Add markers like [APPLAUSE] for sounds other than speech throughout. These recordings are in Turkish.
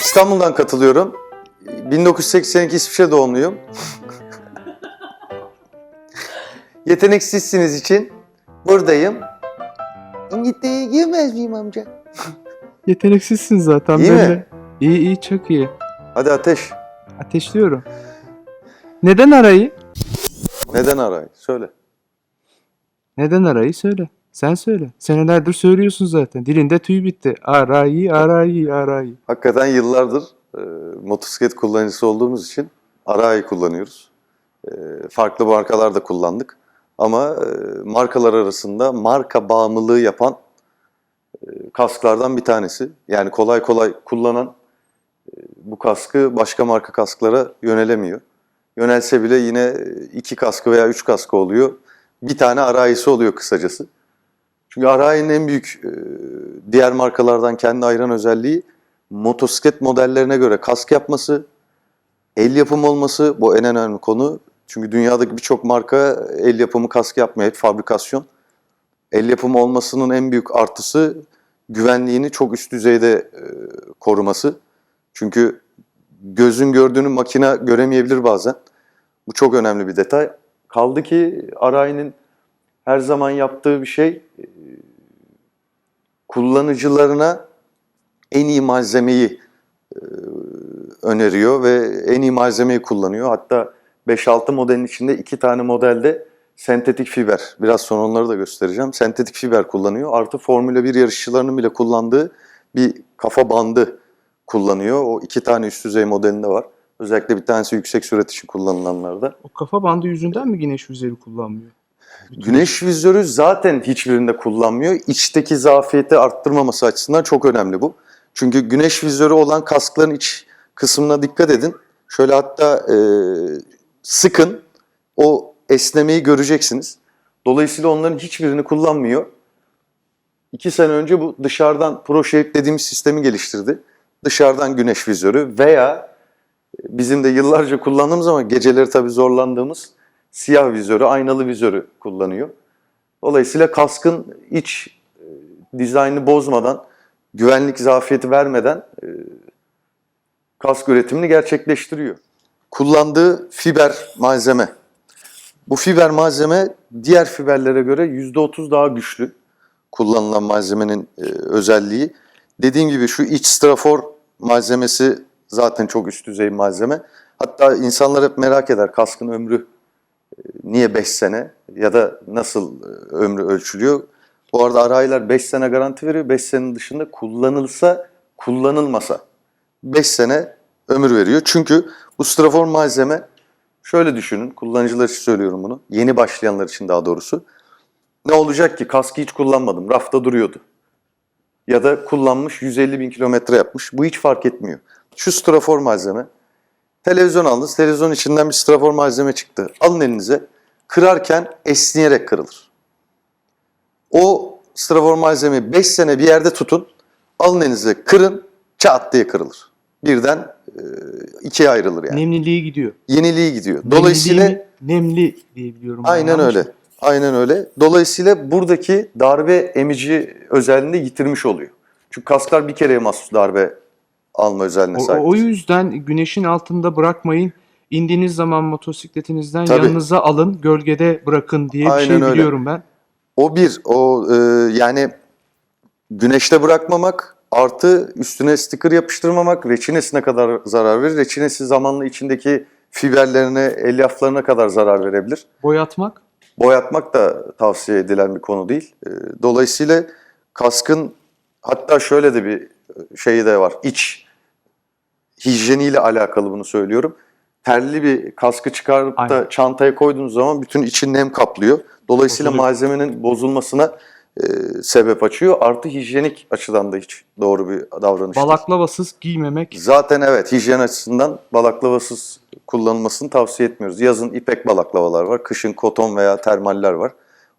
İstanbul'dan katılıyorum. 1982 İsviçre doğumluyum. [LAUGHS] Yeteneksizsiniz için buradayım. İngiltere'ye girmez miyim amca? Yeteneksizsin zaten İyi belli. mi? İyi iyi çok iyi. Hadi ateş. Ateşliyorum. Neden arayı? Neden aray? Söyle. Neden arayı söyle. Sen söyle. Senelerdir söylüyorsun zaten. Dilinde tüy bitti. Arayı arayı arayı. Hakikaten yıllardır e, motosiklet kullanıcısı olduğumuz için Arai kullanıyoruz. E, farklı markalar da kullandık. Ama e, markalar arasında marka bağımlılığı yapan e, kasklardan bir tanesi. Yani kolay kolay kullanan bu kaskı başka marka kasklara yönelemiyor. Yönelse bile yine iki kaskı veya üç kaskı oluyor. Bir tane Arai'si oluyor kısacası. Çünkü Arai'nin en büyük e, diğer markalardan kendi ayıran özelliği motosiklet modellerine göre kask yapması, el yapımı olması bu en önemli konu. Çünkü dünyadaki birçok marka el yapımı kask yapmıyor, hep fabrikasyon. El yapımı olmasının en büyük artısı güvenliğini çok üst düzeyde e, koruması. Çünkü gözün gördüğünü makine göremeyebilir bazen. Bu çok önemli bir detay. Kaldı ki Arai'nin her zaman yaptığı bir şey e, kullanıcılarına en iyi malzemeyi e, öneriyor ve en iyi malzemeyi kullanıyor. Hatta 5-6 modelin içinde iki tane modelde sentetik fiber. Biraz sonra onları da göstereceğim. Sentetik fiber kullanıyor. Artı Formula 1 yarışçılarının bile kullandığı bir kafa bandı kullanıyor. O iki tane üst düzey modelinde var. Özellikle bir tanesi yüksek sürat için kullanılanlarda. O kafa bandı yüzünden mi güneş yüzeyi kullanmıyor? Güneş vizörü zaten hiçbirinde kullanmıyor. İçteki zafiyeti arttırmaması açısından çok önemli bu. Çünkü güneş vizörü olan kaskların iç kısmına dikkat edin. Şöyle hatta e, sıkın o esnemeyi göreceksiniz. Dolayısıyla onların hiçbirini kullanmıyor. İki sene önce bu dışarıdan ProShape dediğimiz sistemi geliştirdi. Dışarıdan güneş vizörü veya bizim de yıllarca kullandığımız ama geceleri tabii zorlandığımız siyah vizörü, aynalı vizörü kullanıyor. Dolayısıyla kaskın iç e, dizaynını bozmadan, güvenlik zafiyeti vermeden e, kask üretimini gerçekleştiriyor. Kullandığı fiber malzeme. Bu fiber malzeme diğer fiberlere göre %30 daha güçlü kullanılan malzemenin e, özelliği. Dediğim gibi şu iç strafor malzemesi zaten çok üst düzey malzeme. Hatta insanlar hep merak eder kaskın ömrü niye 5 sene ya da nasıl e, ömrü ölçülüyor? Bu arada Araylar 5 sene garanti veriyor. 5 senenin dışında kullanılsa, kullanılmasa 5 sene ömür veriyor. Çünkü bu strafor malzeme şöyle düşünün. Kullanıcılar için söylüyorum bunu. Yeni başlayanlar için daha doğrusu. Ne olacak ki? Kaskı hiç kullanmadım. Rafta duruyordu. Ya da kullanmış 150 bin kilometre yapmış. Bu hiç fark etmiyor. Şu strafor malzeme Televizyon aldınız. Televizyon içinden bir strafor malzeme çıktı. Alın elinize. Kırarken esneyerek kırılır. O strafor malzemeyi 5 sene bir yerde tutun. Alın elinize kırın. Çat diye kırılır. Birden e, ikiye ayrılır yani. Nemliliği gidiyor. Yeniliği gidiyor. Dolayısıyla nemli diye biliyorum. aynen öyle. Aynen öyle. Dolayısıyla buradaki darbe emici özelliğini yitirmiş oluyor. Çünkü kasklar bir kereye mahsus darbe alma özelliğine O, sahip. o yüzden güneşin altında bırakmayın. İndiğiniz zaman motosikletinizden Tabii. yanınıza alın, gölgede bırakın diye bir Aynen şey öyle. biliyorum ben. O bir, o e, yani güneşte bırakmamak artı üstüne sticker yapıştırmamak reçinesine kadar zarar verir. Reçinesi zamanla içindeki fiberlerine, elyaflarına kadar zarar verebilir. Boyatmak. Boyatmak da tavsiye edilen bir konu değil. E, dolayısıyla kaskın hatta şöyle de bir şeyi de var. İç hijyeniyle alakalı bunu söylüyorum. Terli bir kaskı çıkarıp da Aynen. çantaya koyduğunuz zaman bütün içi nem kaplıyor. Dolayısıyla Bozuluyor. malzemenin bozulmasına e, sebep açıyor. Artı hijyenik açıdan da hiç doğru bir davranış değil. Balaklavasız giymemek. Zaten evet hijyen açısından balaklavasız kullanılmasını tavsiye etmiyoruz. Yazın ipek balaklavalar var, kışın koton veya termaller var.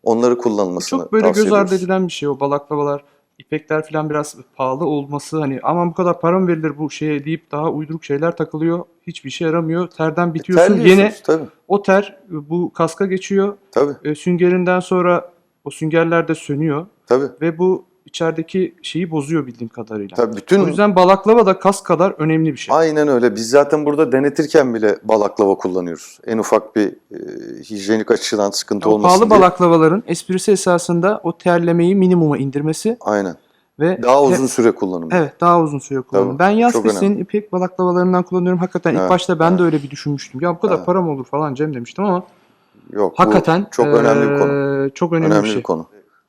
Onları kullanılmasını Çok böyle tavsiye göz ardı ediyoruz. edilen bir şey o balaklavalar. ipekler falan biraz pahalı olması hani aman bu kadar para mı verilir bu şeye deyip daha uyduruk şeyler takılıyor. Hiçbir şey yaramıyor. Terden bitiyorsun. Yine Terliyorsunuz, tabii. o ter bu kaska geçiyor. Tabii. E, süngerinden sonra o süngerler de sönüyor Tabii. ve bu içerideki şeyi bozuyor bildiğim kadarıyla. Tabii bütün O yüzden balaklava da kask kadar önemli bir şey. Aynen öyle. Biz zaten burada denetirken bile balaklava kullanıyoruz. En ufak bir e, hijyenik açıdan sıkıntı O olmasın pahalı diye. baklavaların esprisi esasında o terlemeyi minimuma indirmesi Aynen. ve Daha uzun süre kullanımı. Evet daha uzun süre kullandım. Tabii, Ben senin ipek baklavalarından kullanıyorum. Hakikaten ilk Evet, başta ben de evet. öyle bir düşünmüştüm. Ya bu kadar Evet. para mı olur falan Cem demiştim ama Yok. hakikaten çok önemli bir konu. Çok önemli, Önemli bir bir, şey. konu.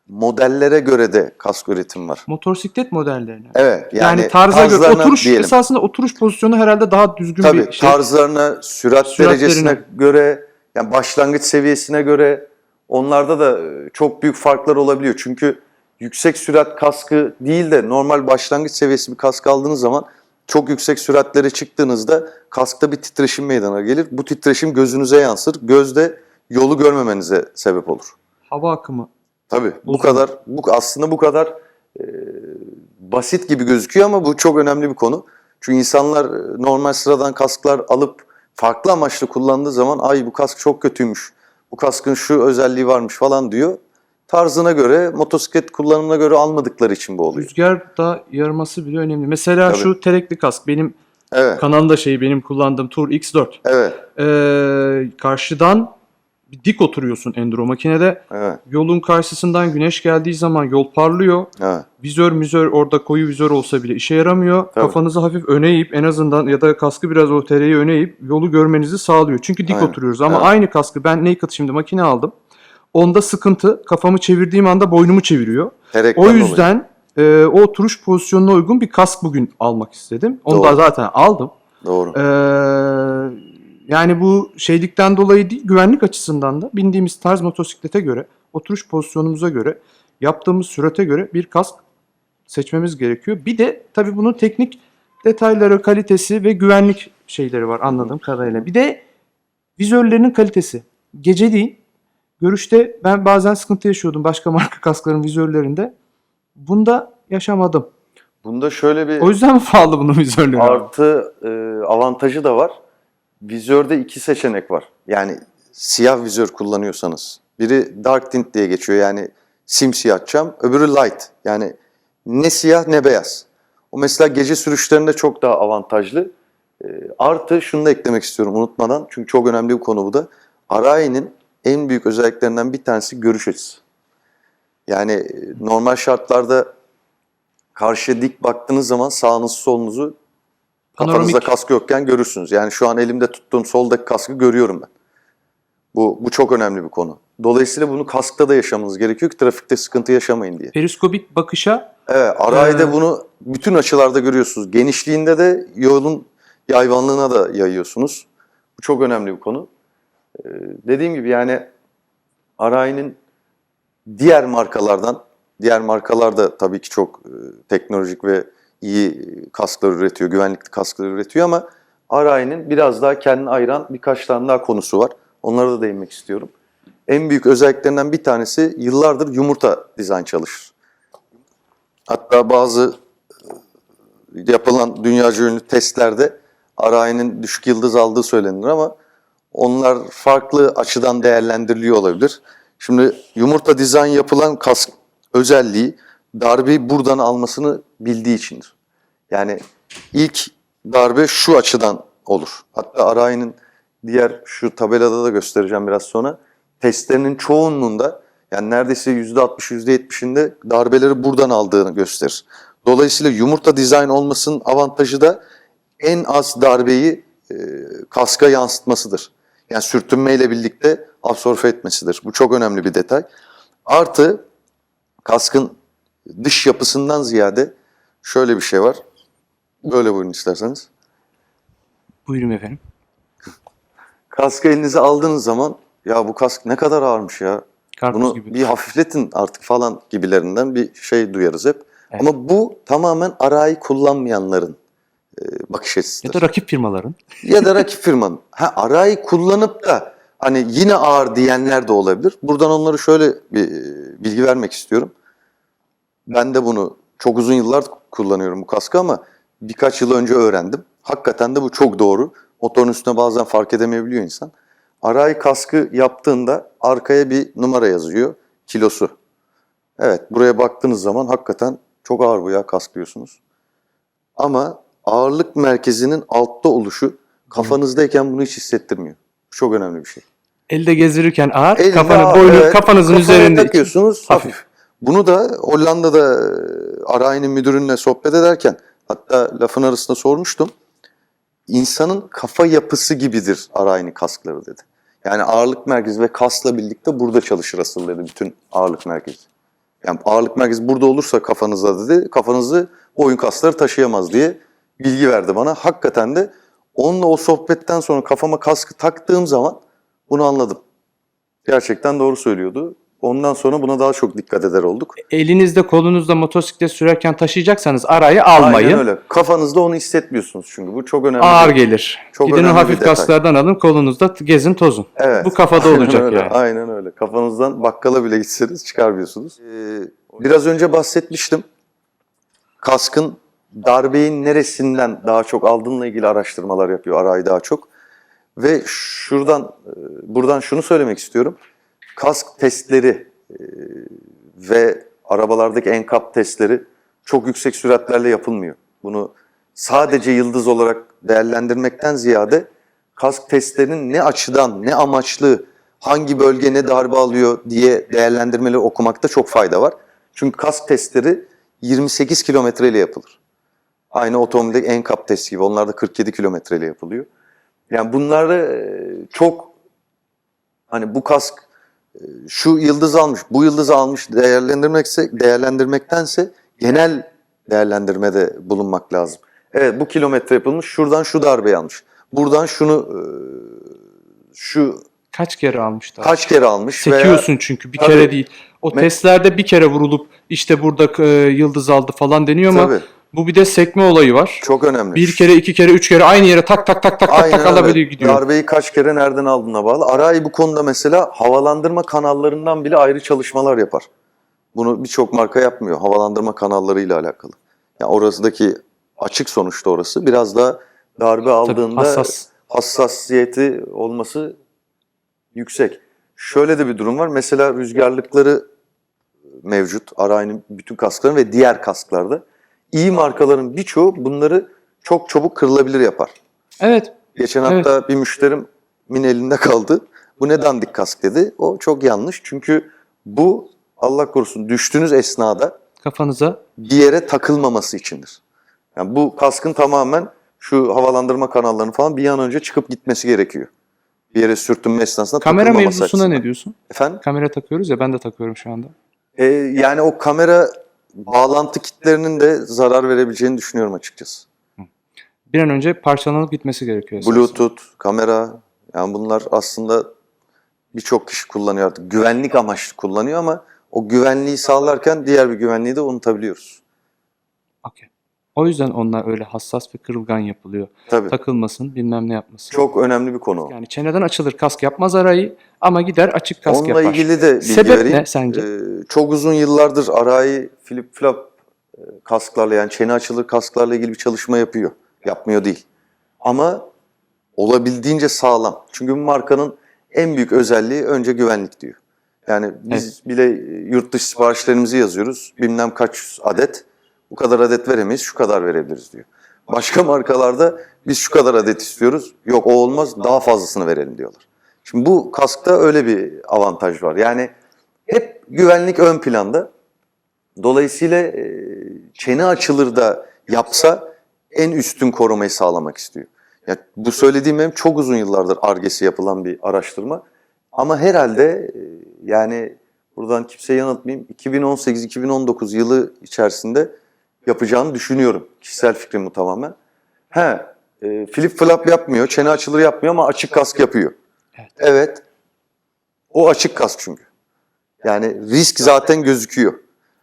Modellere göre de kask üretim var. Motosiklet modellerine. Evet. Yani, Yani, tarza göre oturuş diyelim. esasında oturuş pozisyonu herhalde daha düzgün Tabii bir şey. tarzlarına, sürat Süratlerine. derecesine göre, yani başlangıç seviyesine göre onlarda da çok büyük farklar olabiliyor. Çünkü yüksek sürat kaskı değil de normal başlangıç seviyesi bir kask aldığınız zaman çok yüksek süratlere çıktığınızda kaskta bir titreşim meydana gelir. Bu titreşim gözünüze yansır. Gözde yolu görmemenize sebep olur. Hava akımı. Tabii bu kadar bu aslında bu kadar e, basit gibi gözüküyor ama bu çok önemli bir konu. Çünkü insanlar e, normal sıradan kasklar alıp farklı amaçlı kullandığı zaman ay bu kask çok kötüymüş. Bu kaskın şu özelliği varmış falan diyor. Tarzına göre, motosiklet kullanımına göre almadıkları için bu oluyor. Rüzgar da yarması bile önemli. Mesela Tabii. şu terekli kask benim Evet, kanalda şey benim kullandığım Tour X4. evet, Ee, karşıdan dik oturuyorsun enduro makinede. evet, Yolun karşısından güneş geldiği zaman yol parlıyor. evet. Vizör müzör orada koyu vizör olsa bile işe yaramıyor. Tabii. Kafanızı hafif öne eğip en azından ya da kaskı biraz o tereyi öne eğip yolu görmenizi sağlıyor. Çünkü dik Aynen. oturuyoruz ama Evet. aynı kaskı ben Naked şimdi makine aldım. Onda sıkıntı kafamı çevirdiğim anda boynumu çeviriyor. Terekten O yüzden e, o oturuş pozisyonuna uygun bir kask bugün almak istedim. Onu da Doğru. zaten aldım. Doğru. Ee, yani bu şeylikten dolayı değil, güvenlik açısından da bindiğimiz tarz motosiklete göre, oturuş pozisyonumuza göre, yaptığımız sürate göre bir kask seçmemiz gerekiyor. Bir de tabii bunun teknik detayları, kalitesi ve güvenlik şeyleri var anladığım kadarıyla. Bir de vizörlerinin kalitesi. Geceliğin görüşte ben bazen sıkıntı yaşıyordum başka marka kaskların vizörlerinde. Bunda yaşamadım. Bunda şöyle bir O yüzden mi pahalı bunun vizörleri? Artı e, avantajı da var. Vizörde iki seçenek var. Yani siyah vizör kullanıyorsanız. Biri dark tint diye geçiyor yani simsiyah cam. Öbürü light yani ne siyah ne beyaz. O mesela gece sürüşlerinde çok daha avantajlı. E, artı şunu da eklemek istiyorum unutmadan. Çünkü çok önemli bir konu bu da. Arai'nin en büyük özelliklerinden bir tanesi görüş açısı. Yani e, normal şartlarda karşıya dik baktığınız zaman sağınız solunuzu Kafanızda Panoramik. kask yokken görürsünüz. Yani şu an elimde tuttuğum soldaki kaskı görüyorum ben. Bu, bu çok önemli bir konu. Dolayısıyla bunu kaskta da yaşamanız gerekiyor ki trafikte sıkıntı yaşamayın diye. Periskopik bakışa Evet, Aray'da Ee, bunu bütün açılarda görüyorsunuz. Genişliğinde de yolun yayvanlığına da yayıyorsunuz. Bu çok önemli bir konu. Ee, dediğim gibi yani Aray'ın diğer markalardan, diğer markalar da tabii ki çok e, teknolojik ve iyi kasklar üretiyor, güvenlikli kasklar üretiyor ama Aray'ın biraz daha kendini ayıran birkaç tane daha konusu var. Onlara da değinmek istiyorum. En büyük özelliklerinden bir tanesi yıllardır yumurta dizayn çalışır. Hatta bazı e, yapılan dünyaca ünlü testlerde Aray'ın düşük yıldız aldığı söylenir ama onlar farklı açıdan değerlendiriliyor olabilir. Şimdi yumurta dizayn yapılan kask özelliği darbeyi buradan almasını bildiği içindir. Yani ilk darbe şu açıdan olur. Hatta Aray'ın diğer şu tabelada da göstereceğim biraz sonra. Testlerinin çoğunluğunda yani neredeyse %60, %70'inde darbeleri buradan aldığını gösterir. Dolayısıyla yumurta dizayn olmasının avantajı da en az darbeyi e, kaska yansıtmasıdır. Yani sürtünmeyle birlikte absorbe etmesidir. Bu çok önemli bir detay. Artı kaskın dış yapısından ziyade şöyle bir şey var. Böyle buyurun isterseniz. buyurun efendim. Kaskı elinize aldığınız zaman ya bu kask ne kadar ağırmış ya. Karpuz Bunu gibi. bir hafifletin artık falan gibilerinden bir şey duyarız hep. Evet. Ama bu tamamen arayi kullanmayanların e, bakış açısıdır. Ya da rakip firmaların. [LAUGHS] ya da rakip firmanın. Ha arayi kullanıp da hani yine ağır diyenler de olabilir. Buradan onlara şöyle bir e, bilgi vermek istiyorum. Ben de bunu çok uzun yıllar kullanıyorum bu kaskı ama birkaç yıl önce öğrendim. Hakikaten de bu çok doğru. Motorun üstüne bazen fark edemeyebiliyor insan. Arai kaskı yaptığında arkaya bir numara yazıyor. Kilosu. Evet buraya baktığınız zaman hakikaten çok ağır bu ya kask diyorsunuz. Ama ağırlık merkezinin altta oluşu kafanızdayken bunu hiç hissettirmiyor. Çok önemli bir şey. Elde gezdirirken ağır, Elde kafanı, ağır, boynu, evet. kafanızın üzerinde. takıyorsunuz hafif. hafif. Bunu da Hollanda'da e, Aray'ın müdürünle sohbet ederken hatta lafın arasında sormuştum. İnsanın kafa yapısı gibidir Aray'ın kaskları dedi. Yani ağırlık merkezi ve kasla birlikte burada çalışır asıl dedi bütün ağırlık merkezi. Yani ağırlık merkezi burada olursa kafanızda dedi kafanızı oyun kasları taşıyamaz diye bilgi verdi bana. Hakikaten de onunla o sohbetten sonra kafama kaskı taktığım zaman bunu anladım. Gerçekten doğru söylüyordu. Ondan sonra buna daha çok dikkat eder olduk. Elinizde kolunuzda motosiklet sürerken taşıyacaksanız arayı almayın. Aynen öyle. Kafanızda onu hissetmiyorsunuz çünkü bu çok önemli. Ağır gelir. Çok Gidin o hafif detay. kasklardan alın kolunuzda gezin tozun. Evet. Bu kafada Aynen olacak öyle, yani. Aynen öyle. Kafanızdan bakkala bile gitseniz çıkarmıyorsunuz. Ee, biraz önce bahsetmiştim. Kaskın darbeyin neresinden daha çok aldığınla ilgili araştırmalar yapıyor Aray daha çok. Ve şuradan e, buradan şunu söylemek istiyorum. Kask testleri e, ve arabalardaki enkap testleri çok yüksek süratlerle yapılmıyor. Bunu sadece yıldız olarak değerlendirmekten ziyade kask testlerinin ne açıdan, ne amaçlı, hangi bölge ne darbe alıyor diye değerlendirmeleri okumakta çok fayda var. Çünkü kask testleri 28 kilometre ile yapılır. Aynı otomobildeki enkap testi gibi. Onlar da 47 kilometre ile yapılıyor. Yani bunları e, çok hani bu kask şu yıldız almış, bu yıldızı almış değerlendirmekse değerlendirmektense genel değerlendirmede bulunmak lazım. Evet bu kilometre yapılmış, şuradan şu darbeyi almış. Buradan şunu e, şu Kaç kere almışlar? kaç kere almış veya Sekiyorsun çünkü bir Tabii. kere değil. O Me- testlerde bir kere vurulup işte burada e, yıldız aldı falan deniyor ama Tabii. Bu bir de sekme olayı var. çok önemli. Bir kere, iki kere, üç kere aynı yere tak tak tak tak tak Aynen tak öyle. alabiliyor gidiyor. Darbeyi kaç kere nereden aldığına bağlı. Aray bu konuda mesela havalandırma kanallarından bile ayrı çalışmalar yapar. Bunu birçok marka yapmıyor. Havalandırma kanallarıyla alakalı. Yani orasındaki açık sonuçta orası. Biraz da darbe Tabii, aldığında hassas. hassasiyeti olması yüksek. Şöyle de bir durum var. Mesela rüzgarlıkları mevcut. Aray'ın bütün kaskların ve diğer kasklarda. İyi markaların birçoğu bunları çok çabuk kırılabilir yapar. Evet. Geçen Evet. hafta bir müşterim min elinde kaldı. Bu ne dandik kask dedi. O çok yanlış. Çünkü bu Allah korusun düştüğünüz esnada Kafanıza bir yere takılmaması içindir. Yani bu kaskın tamamen şu havalandırma kanallarının falan bir an önce çıkıp gitmesi gerekiyor. Bir yere sürtünme esnasında kamera takılmaması mevzusuna açısından. ne diyorsun? Efendim? Kamera takıyoruz ya ben de takıyorum şu anda. Ee, yani o kamera bağlantı kitlerinin de zarar verebileceğini düşünüyorum açıkçası. Bir an önce parçalanıp gitmesi gerekiyor. esasında. Bluetooth, kamera yani bunlar aslında birçok kişi kullanıyor artık. Güvenlik amaçlı kullanıyor ama o güvenliği sağlarken diğer bir güvenliği de unutabiliyoruz. Okey. O yüzden onlar öyle hassas ve kırılgan yapılıyor. Tabii. Takılmasın, bilmem ne yapmasın. Çok önemli bir konu. Yani çeneden açılır kask yapmaz arayı ama gider açık kask Onunla yapar. ilgili de bilgi Sebep vereyim. ne sence? Ee, çok uzun yıllardır Arai flip flop e, kasklarla yani çene açılır kasklarla ilgili bir çalışma yapıyor. Yapmıyor değil. Ama olabildiğince sağlam. Çünkü bu markanın en büyük özelliği önce güvenlik diyor. Yani biz bile e, yurt dışı siparişlerimizi yazıyoruz. Bilmem kaç yüz adet. Bu kadar adet veremeyiz, şu kadar verebiliriz diyor. Başka markalarda biz şu kadar adet istiyoruz. Yok o olmaz, daha fazlasını verelim diyorlar. Şimdi bu kaskta öyle bir avantaj var. Yani hep güvenlik ön planda. Dolayısıyla e, çene açılır da yapsa en üstün korumayı sağlamak istiyor. Ya bu söylediğim benim çok uzun yıllardır argesi yapılan bir araştırma. Ama herhalde e, yani buradan kimseyi yanıltmayayım 2018-2019 yılı içerisinde yapacağını düşünüyorum. Kişisel fikrim bu tamamen. He, e, flip flop yapmıyor, çene açılır yapmıyor ama açık kask yapıyor. Evet. Evet. O açık kask çünkü. Yani risk zaten gözüküyor.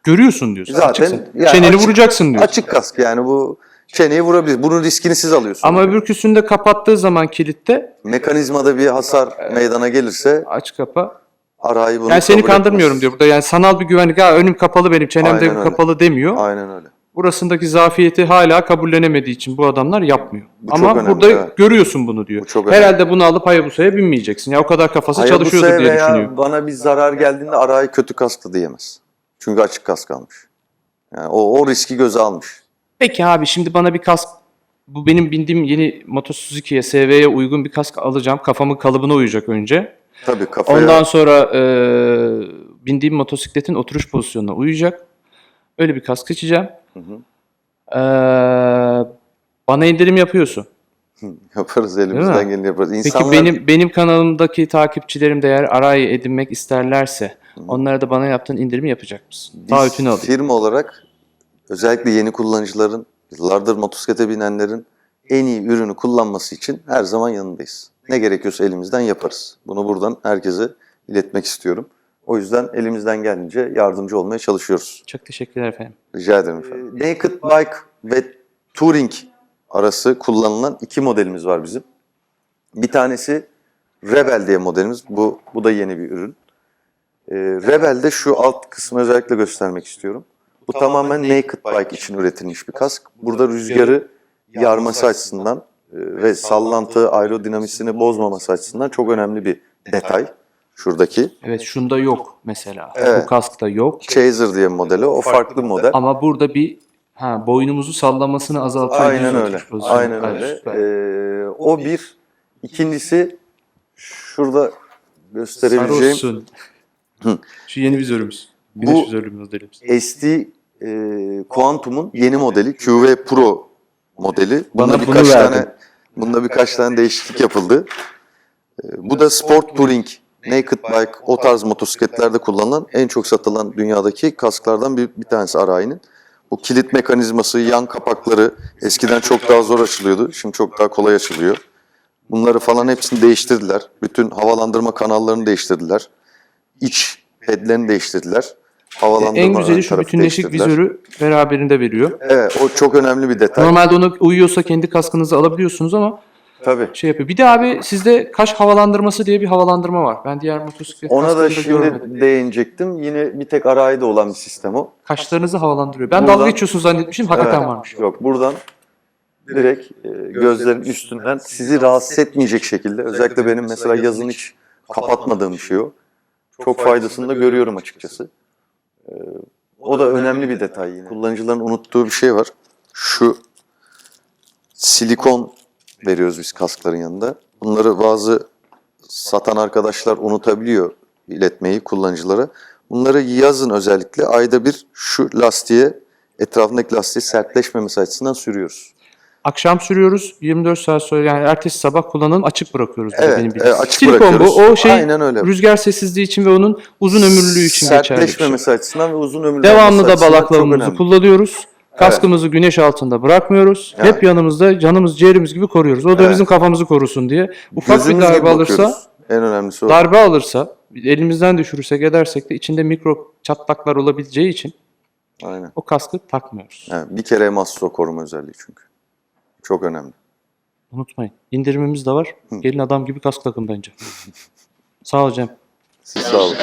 Görüyorsun diyorsun. Zaten açık zaten. yani Çeneni açık- vuracaksın diyorsun. Açık kask yani bu çeneyi vurabilir. Bunun riskini siz alıyorsunuz. Ama öbürküsünde kapattığı zaman kilitte Mekanizmada bir hasar meydana gelirse aç kapa Arayi bunu Yani seni kabul kandırmıyorum etmez. diyor burada. Yani sanal bir güvenlik. Ha önüm kapalı benim, çenem de Aynen öyle. kapalı demiyor. Aynen öyle. Burasındaki zafiyeti hala kabullenemediği için bu adamlar yapmıyor. Bu Ama önemli, burada evet. görüyorsun bunu diyor. Bu çok. Herhalde bunu alıp Hayabusa'ya binmeyeceksin. Ya o kadar kafası çalışıyordur Hayabusa'ya diye veya düşünüyor. bana bir zarar geldiğinde Arayi kötü kasklı diyemez. Çünkü açık kask almış. Yani o, o riski göze almış. Peki abi şimdi bana bir kask bu benim bindiğim yeni Moto Suzuki'ye, SV'ye uygun bir kask alacağım. Kafamın kalıbına uyacak önce. Tabii kafaya Ondan sonra e, bindiğim motosikletin oturuş pozisyonuna uyacak. Öyle bir kask seçeceğim. E, bana indirim yapıyorsun. yaparız elimizden mi? geleni yaparız. Peki İnsanlar, benim benim kanalımdaki takipçilerim de eğer arayı edinmek isterlerse onlara da bana yaptığın indirimi yapacak mısın? biz Taahhütünü alayım. firma olarak özellikle yeni kullanıcıların, yıllardır motosiklete binenlerin en iyi ürünü kullanması için her zaman yanındayız. Ne gerekiyorsa elimizden yaparız. Bunu buradan herkese iletmek istiyorum. O yüzden elimizden geldiğince yardımcı olmaya çalışıyoruz. Çok teşekkürler efendim. Rica ederim efendim. Naked Bike ve Touring arası kullanılan iki modelimiz var bizim. Bir tanesi Rebel diye modelimiz. Bu, bu da yeni bir ürün. Ee, Rebel'de şu alt kısmı özellikle göstermek istiyorum. Bu tamamen Naked Bike için üretilmiş bir kask. Burada rüzgarı yarması açısından e, ve sallantı aerodinamisini bozmaması açısından çok önemli bir detay. Şuradaki. Evet şunda yok mesela. Evet. Bu kaskta yok. Chaser diye modeli. O farklı model. Ama burada bir ha boynumuzu sallamasını azaltıyor. Aynen öyle. Aynen öyle. Ee, o bir. İkincisi şurada Sarı gösterebileceğim olsun. Şu yeni vizörümüz. Bu- Güneş vizörlü modelimiz. SD e, Quantum'un yeni modeli QV Pro modeli. Bunda Bana bunu birkaç verdin. tane bunda birkaç tane değişiklik yapıldı. Ee, bu da Sport Touring Naked Bike o tarz motosikletlerde kullanılan en çok satılan dünyadaki kasklardan bir, bir tanesi Arai'nin. Bu kilit mekanizması, yan kapakları eskiden çok daha zor açılıyordu. Şimdi çok daha kolay açılıyor. Bunları falan hepsini değiştirdiler. Bütün havalandırma kanallarını değiştirdiler. İç pedlerini değiştirdiler. Havalandırma En güzeli şu bütünleşik vizörü beraberinde veriyor. Evet o çok önemli bir detay. Normalde ona uyuyorsa kendi kaskınızı alabiliyorsunuz ama Tabii. şey yapıyor. Bir de abi sizde kaş havalandırması diye bir havalandırma var. Ben diğer motosiklet Ona da kasklarında şimdi görmedim. değinecektim. Yine bir tek Arai'de olan bir sistem o. Kaşlarınızı havalandırıyor. Ben Buradan- dalga geçiyorsun zannetmişim. Hakikaten Evet. varmış. Yok buradan direkt e, gözlerin üstünden sizi rahatsız etmeyecek şekilde özellikle benim mesela yazın hiç kapatmadığım bir şey o. Çok faydasını da görüyorum açıkçası. O da önemli bir detay yine. Kullanıcıların unuttuğu bir şey var. Şu silikon veriyoruz biz kaskların yanında. Bunları bazı satan arkadaşlar unutabiliyor iletmeyi kullanıcılara. Bunları yazın özellikle ayda bir şu lastiğe etrafındaki lastiğe sertleşmemesi açısından sürüyoruz. Akşam sürüyoruz. 24 saat sonra yani ertesi sabah kullanalım açık bırakıyoruz. Evet, benim e, bildiğim. açık Silikon bırakıyoruz. bu. O şey Aynen öyle. rüzgar sessizliği için ve onun uzun ömürlülüğü için geçerli bir şey. Sertleşmemesi açısından ve uzun ömürlü Devamlı da açısından çok balaklarımızı önemli. kullanıyoruz. Kaskımızı güneş altında bırakmıyoruz. Evet. Hep yanımızda canımız ciğerimiz gibi koruyoruz. O da Evet. bizim kafamızı korusun diye. Ufak Gözümüz bir darbe alırsa, bakıyoruz. En önemlisi o. darbe alırsa, elimizden düşürürsek edersek de içinde mikro çatlaklar olabileceği için Aynen. o kaskı takmıyoruz. Evet, bir kere mahsus o koruma özelliği çünkü. Çok önemli. Unutmayın. İndirimimiz de var. Gelin adam gibi kask takın bence. [LAUGHS] Sağ ol Cem. Siz sağ olun.